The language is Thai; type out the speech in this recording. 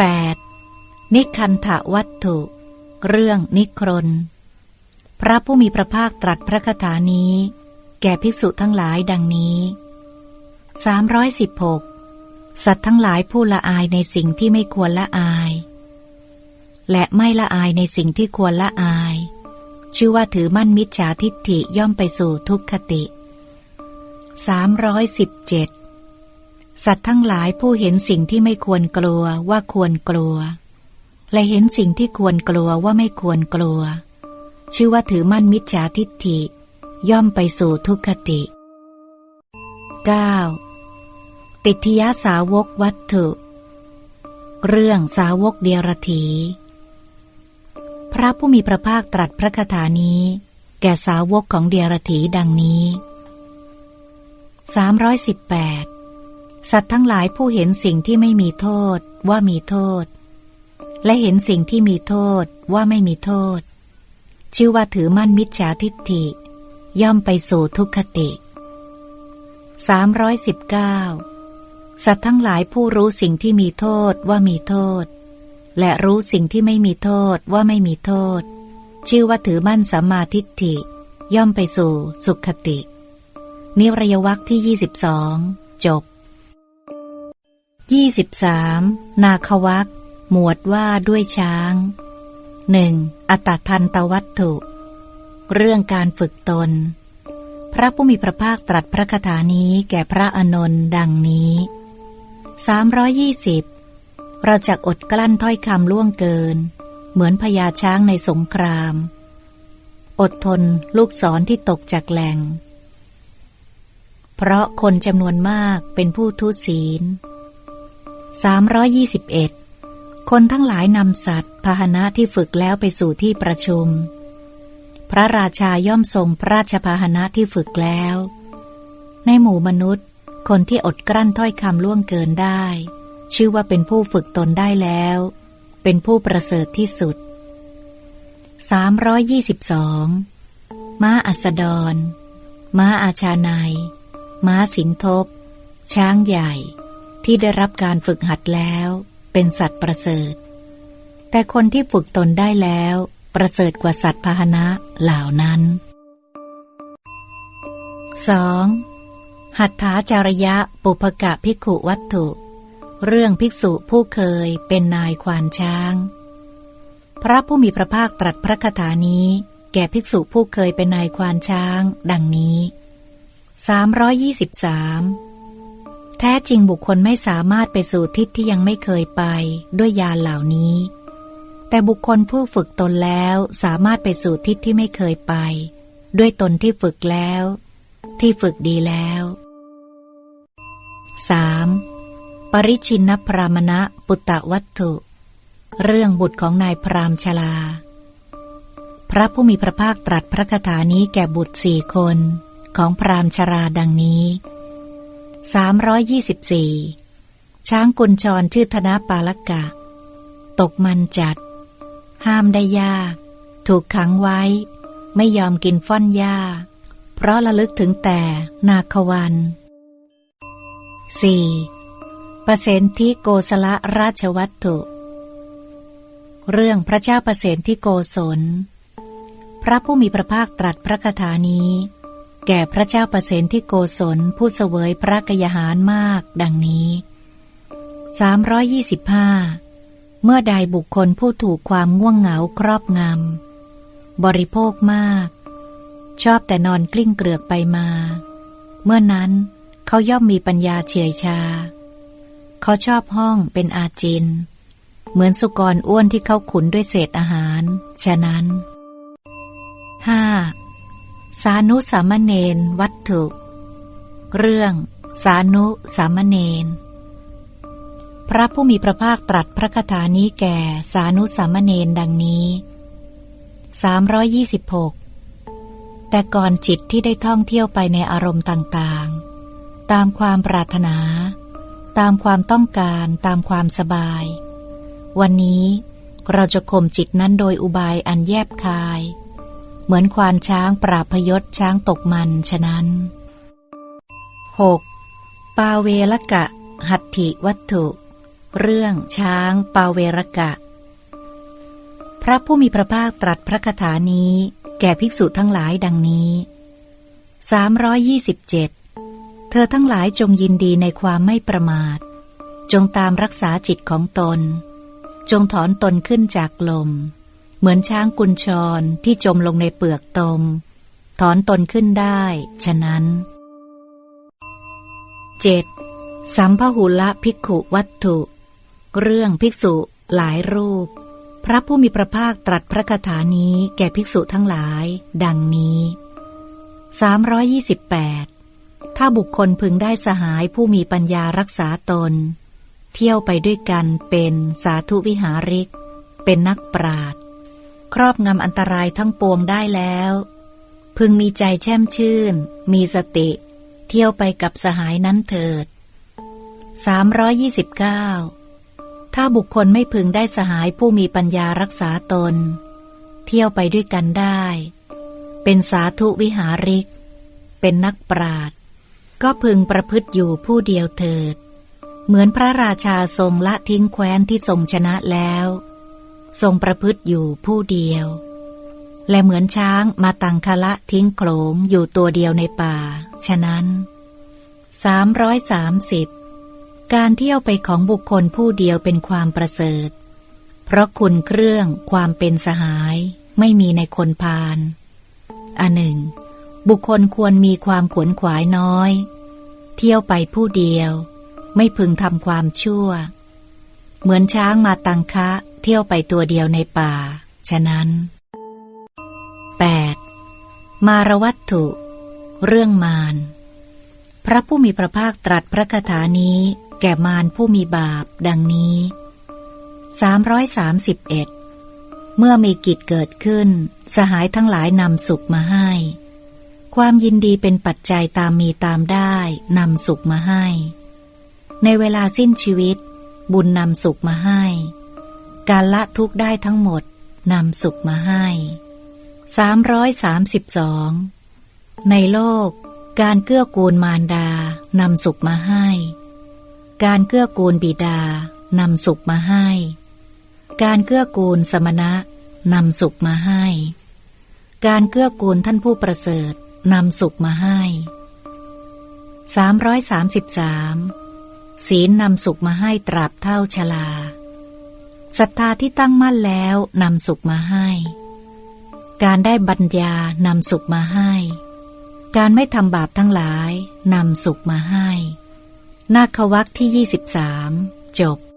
8. นิคันถวัตถุ เรื่องนิครน พระผู้มีพระภาคตรัสพระคาถานี้ แก่ภิกษุทั้งหลายดังนี้ 316 สัตว์ทั้งหลายผู้ละอายในสิ่งที่ไม่ควรละอาย และไม่ละอายในสิ่งที่ควรละอาย ชื่อว่าถือมั่นมิจฉาทิฏฐิย่อมไปสู่ทุกขติ 317 สัตว์ทั้งหลายผู้เห็นสิ่งที่ไม่ควรกลัวว่าควรกลัว และเห็นสิ่งที่ควรกลัวว่าไม่ควรกลัว ชื่อว่าถือมั่นมิจฉาทิฏฐิ ย่อมไปสู่ทุกขติ 9. ติทยาสาวกวัตถุ เรื่องสาวกเดียรถี พระผู้มีพระภาคตรัสพระคาถานี้ แก่สาวกของเดียรถีดังนี้ 318 สัตว์ทั้งหลายผู้เห็นสิ่งที่ไม่มีโทษว่ามีโทษ และเห็นสิ่งที่มีโทษว่าไม่มีโทษ ชื่อว่าถือมั่นมิจฉาทิฏฐิ ย่อมไปสู่ทุกขติ 319 สัตว์ทั้งหลายผู้รู้สิ่งที่มีโทษว่ามีโทษ และรู้สิ่งที่ไม่มีโทษว่าไม่มีโทษ ชื่อว่าถือมั่นสัมมาทิฏฐิ ย่อมไปสู่สุขติ นิรยวักที่ 22 จบ ยี่สิบสามนาควักหมวดว่าด้วยช้างหนึ่งอัตทันตวัตถุ เรื่องการฝึกตน พระผู้มีพระภาคตรัสพระคาถานี้แก่พระอนนท์ดังนี้สามร้อยี่สิบเราจะอดกลั้นถ้อยคำล่วงเกิน เหมือนพญาช้างในสงคราม อดทนลูกศรที่ตกจากแหล่ง เพราะคนจำนวนมากเป็นผู้ทุศีล 321 คนทั้งหลายนำสัตว์พาหนะที่ฝึกแล้วไปสู่ที่ประชุม พระราชาย่อมทรงพระราชพาหนะที่ฝึกแล้ว ในหมู่มนุษย์ คนที่อดกลั้นถ้อยคำล่วงเกินได้ ชื่อว่าเป็นผู้ฝึกตนได้แล้ว เป็นผู้ประเสริฐที่สุด 322 ม้าอัสดร ม้าอาชาในม้าสินทบ ช้างใหญ่ ที่ได้รับการฝึกหัดแล้ว เป็นสัตว์ประเสริฐ แต่คนที่ฝึกตนได้แล้ว ประเสริฐกว่าสัตว์พาหนะเหล่านั้น 2. หัตถาจารยะปุพกะภิกขุวัตถุ เรื่องภิกษุผู้เคยเป็นนายควานช้าง พระผู้มีพระภาคตรัสพระคาถานี้ แก่ภิกษุผู้เคยเป็นนายควานช้าง ดังนี้ 323 แท้จริงบุคคลไม่สามารถไปสู่ทิศที่ยังไม่เคยไปด้วยยานเหล่านี้ แต่บุคคลผู้ฝึกตนแล้วสามารถไปสู่ทิศที่ไม่เคยไป ด้วยตนที่ฝึกแล้ว ที่ฝึกดีแล้ว 3. ปริชินนพรามณะปุตตะวัตถุ เรื่องบุตรของนายพรามชลา พระผู้มีพระภาคตรัสพระคาถานี้แก่บุตรสี่คนของพรามชราดังนี้ 324 ช้างกุญชรชื่อธนปาลกะ ตกมันจัด ห้ามได้ยาก ถูกขังไว้ ไม่ยอมกินฟ้อนหญ้า เพราะระลึกถึงแต่นาควัน 4. ประเสนที่โกสละราชวัตถุ เรื่องพระเจ้าประเสนที่โกศล พระผู้มีพระภาคตรัสพระคาถานี้ แก่พระเจ้าประเสนที่โกศลผู้เสวยพระกยาหารมาก ดังนี้ 325 เมื่อใดบุคคลผู้ถูกความง่วงเหงาครอบงำ บริโภคมาก ชอบแต่นอนกลิ้งเกลือกไปมา เมื่อนั้นเขาย่อมมีปัญญาเฉยชา เขาชอบห้องเป็นอาจิน เหมือนสุกรอ้วนที่เขาขุนด้วยเศษอาหาร ฉะนั้น 5. สานุสามเณรวัตถุ เรื่องสานุสามเณรพระผู้มีพระภาคตรัสพระคาถานี้แก่สานุสามเณรดังนี้ 326 แต่ก่อนจิตที่ได้ท่องเที่ยวไปในอารมณ์ต่างๆ ตามความปรารถนา ตามความต้องการตามความสบาย วันนี้เราจะข่มจิตนั้นโดยอุบายอันแยบคาย เหมือนควานช้างปราพยศช้างตกมันฉะนั้น 6. ปาเวลกะ หัตถิวัตถุ เรื่องช้างปาเวรกะ พระผู้มีพระภาคตรัสพระคาถานี้ แก่ภิกษุทั้งหลายดังนี้ 327 เธอทั้งหลายจงยินดีในความไม่ประมาท จงตามรักษาจิตของตน จงถอนตนขึ้นจากลม เหมือนช้างกุญชรที่จมลงในเปลือกตม ถอนตนขึ้นได้ ฉะนั้น 7. สัมพหุละภิกขุวัตถุ เรื่องภิกษุหลายรูป พระผู้มีพระภาคตรัสพระคาถานี้แก่ภิกษุทั้งหลาย ดังนี้ 328 ถ้าบุคคลพึงได้สหายผู้มีปัญญารักษาตน เที่ยวไปด้วยกันเป็นสาธุวิหาริก เป็นนักปราด ครอบงำอันตรายทั้งปวงได้แล้ว พึงมีใจแช่มชื่น มีสติ เที่ยวไปกับสหายนั้นเถิด 329 ถ้าบุคคลไม่พึงได้สหายผู้มีปัญญารักษาตน เที่ยวไปด้วยกันได้ เป็นสาธุวิหาริก เป็นนักปราดก็พึงประพฤติอยู่ผู้เดียวเถิด เหมือนพระราชาทรงละทิ้งแคว้นที่ทรงชนะแล้ว ทรงประพฤติอยู่ผู้เดียว และเหมือนช้างมาตังคละทิ้งโขลงอยู่ตัวเดียวในป่า ฉะนั้น 330 การเที่ยวไปของบุคคลผู้เดียวเป็นความประเสริฐ เพราะคุณเครื่องความเป็นสหายไม่มีในคนพาลอันหนึ่ง บุคคลควรมีความขวนขวายน้อย เที่ยวไปผู้เดียว ไม่พึงทำความชั่ว เหมือนช้างมาตังคะ เที่ยวไปตัวเดียวในป่า ฉะนั้น 8. มารวัตถุ เรื่องมาร พระผู้มีพระภาคตรัสพระคาถานี้แก่มารผู้มีบาปดังนี้ 331 เมื่อมีกิจเกิดขึ้น สหายทั้งหลายนำสุขมาให้ ความยินดีเป็นปัจจัยตามมีตามได้นำสุขมาให้ ในเวลาสิ้นชีวิต บุญนำสุขมาให้ การละทุกข์ได้ทั้งหมดนำสุขมาให้ 332 ในโลก การเกื้อกูลมารดานำสุขมาให้ การเกื้อกูลบิดานำสุขมาให้ การเกื้อกูลสมณะนำสุขมาให้ การเกื้อกูลท่านผู้ประเสริฐนำสุขมาให้ 333 ศีลนำสุขมาให้ตราบเท่าชลา ศรัทธาที่ตั้งมั่นแล้วนำสุขมาให้ การได้บัญญานำสุขมาให้ การไม่ทำบาปทั้งหลายนำสุขมาให้ นาควักที่ 23 จบ